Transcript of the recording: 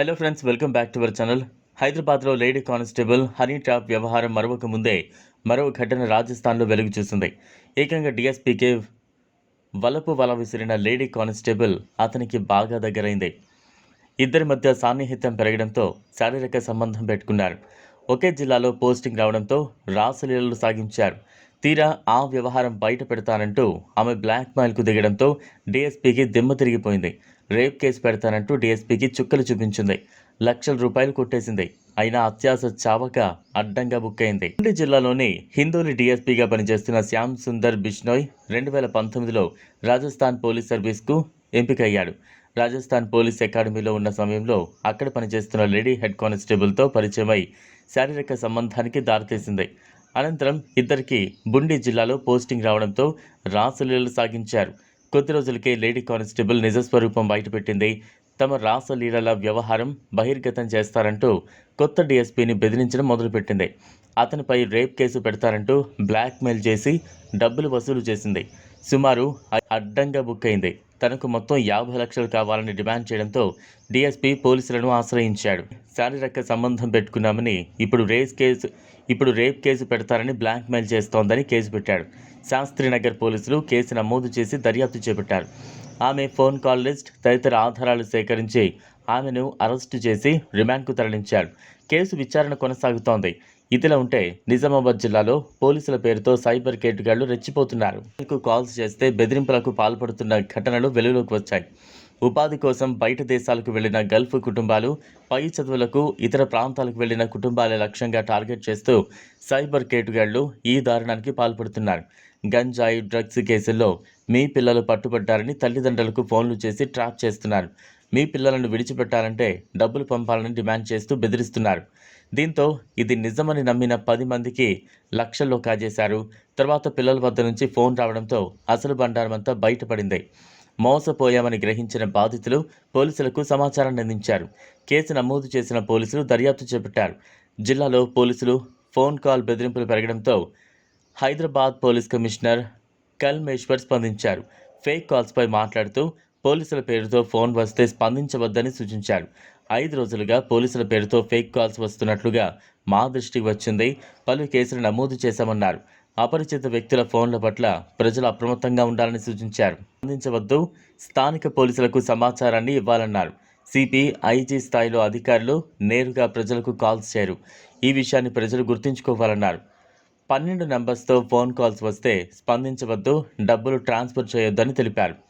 Hello friends welcome back to our channel హైదరాబాద్లో lady constable honey trap వ్యవహారం మరొక ముందే మరో ఘటన రాజస్థాన్లో వెలుగు చూసింది. ఏకంగా డిఎస్పీకే వలపు వల విసిరిన లేడీ కానిస్టేబుల్ అతనికి బాగా దగ్గరైంది. ఇద్దరి మధ్య సాన్నిహిత్యం పెరగడంతో శారీరక సంబంధం పెట్టుకున్నారు. ఒకే జిల్లాలో పోస్టింగ్ రావడంతో రాసలీలలు సాగించారు. తీరా ఆ వ్యవహారం బయట పెడతానంటూ ఆమె బ్లాక్మెయిల్కు దిగడంతో డీఎస్పీకి దిమ్మ తిరిగిపోయింది. రేప్ కేసు పెడతానంటూ డీఎస్పీకి చుక్కలు చూపించింది. లక్షల రూపాయలు కొట్టేసింది. అయినా అత్యాస చావక అడ్డంగా బుక్ అయింది. ఉండి జిల్లాలోని హిందూరి డీఎస్పీగా పనిచేస్తున్న శ్యామ్ సుందర్ బిష్నోయ్ రెండు వేల పంతొమ్మిదిలో రాజస్థాన్ పోలీస్ సర్వీస్కు ఎంపికయ్యాడు. రాజస్థాన్ పోలీస్ అకాడమీలో ఉన్న సమయంలో అక్కడ పనిచేస్తున్న లేడీ హెడ్ కానిస్టేబుల్తో పరిచయమై శారీరక సంబంధానికి దారితీసింది. అనంతరం ఇద్దరికి బుండి జిల్లాలో పోస్టింగ్ రావడంతో రాసలీలలు సాగించారు. కొద్ది రోజులకే లేడీ కానిస్టేబుల్ నిజస్వరూపం బయటపెట్టింది. తమ రాసలీలల వ్యవహారం బహిర్గతం చేస్తారంటూ కొత్త డీఎస్పీని బెదిరించడం మొదలుపెట్టింది. అతనిపై రేప్ కేసు పెడతారంటూ బ్లాక్మెయిల్ చేసి డబ్బులు వసూలు చేసింది. సుమారు అడ్డంగా బుక్ అయింది. తనకు మొత్తం యాభై లక్షలు కావాలని డిమాండ్ చేయడంతో డీఎస్పీ పోలీసులను ఆశ్రయించాడు. శారీరక సంబంధం పెట్టుకున్నామని ఇప్పుడు రేస్ కేసు ఇప్పుడు రేప్ కేసు పెడతారని బ్లాక్మెయిల్ చేస్తోందని కేసు పెట్టాడు. శాస్త్రినగర్ పోలీసులు కేసు నమోదు చేసి దర్యాప్తు చేపట్టారు. ఆమె ఫోన్ కాల్ లిస్ట్ తదితర ఆధారాలు సేకరించి ఆమెను అరెస్టు చేసి రిమాండ్కు తరలించారు కేసు విచారణ కొనసాగుతోంది. ఇదిలా ఉంటే నిజామాబాద్ జిల్లాలో పోలీసుల పేరుతో సైబర్ కేటుగాళ్ళు రెచ్చిపోతున్నారు. కాల్స్ చేస్తే బెదిరింపులకు పాల్పడుతున్న ఘటనలు వెలుగులోకి వచ్చాయి. ఉపాధి కోసం బయట దేశాలకు వెళ్ళిన గల్ఫ్ కుటుంబాలు పై చదువులకు ఇతర ప్రాంతాలకు వెళ్ళిన కుటుంబాల లక్ష్యంగా టార్గెట్ చేస్తూ సైబర్ కేటుగాళ్ళు ఈ దారుణానికి పాల్పడుతున్నారు. గంజాయి డ్రగ్స్ కేసుల్లో మీ పిల్లలు పట్టుబడ్డారని తల్లిదండ్రులకు ఫోన్లు చేసి ట్రాప్ చేస్తున్నారు. మీ పిల్లలను విడిచిపెట్టాలంటే డబ్బులు పంపాలని డిమాండ్ చేస్తూ బెదిరిస్తున్నారు. దీంతో ఇది నిజమని నమ్మిన పది మందికి లక్షల్లో కాజేశారు. తర్వాత పిల్లల వద్ద నుంచి ఫోన్ రావడంతో అసలు బండారమంతా బయటపడింది. మోసపోయామని గ్రహించిన బాధితులు పోలీసులకు సమాచారాన్ని అందించారు. కేసు నమోదు చేసిన పోలీసులు దర్యాప్తు చేపట్టారు. జిల్లాలో పోలీసులు ఫోన్ కాల్ బెదిరింపులు పెరగడంతో హైదరాబాద్ పోలీస్ కమిషనర్ కల్మేశ్వర్ స్పందించారు. ఫేక్ కాల్స్పై మాట్లాడుతూ పోలీసుల పేరుతో ఫోన్ వస్తే స్పందించవద్దని సూచించారు ఐదు రోజులుగా పోలీసుల పేరుతో ఫేక్ కాల్స్ వస్తున్నట్లుగా మా దృష్టికి వచ్చింది. పలు కేసులు నమోదు చేశామన్నారు. అపరిచిత వ్యక్తుల ఫోన్ల పట్ల ప్రజలు అప్రమత్తంగా ఉండాలని సూచించారు. స్పందించవద్దు. స్థానిక పోలీసులకు సమాచారాన్ని ఇవ్వాలన్నారు. సిపి ఐజీ స్థాయిలో అధికారులు నేరుగా ప్రజలకు కాల్స్ చేయరు. ఈ విషయాన్ని ప్రజలు గుర్తుంచుకోవాలన్నారు. పన్నెండు నెంబర్స్తో ఫోన్ కాల్స్ వస్తే స్పందించవద్దు. డబ్బులు ట్రాన్స్ఫర్ చేయొద్దని తెలిపారు.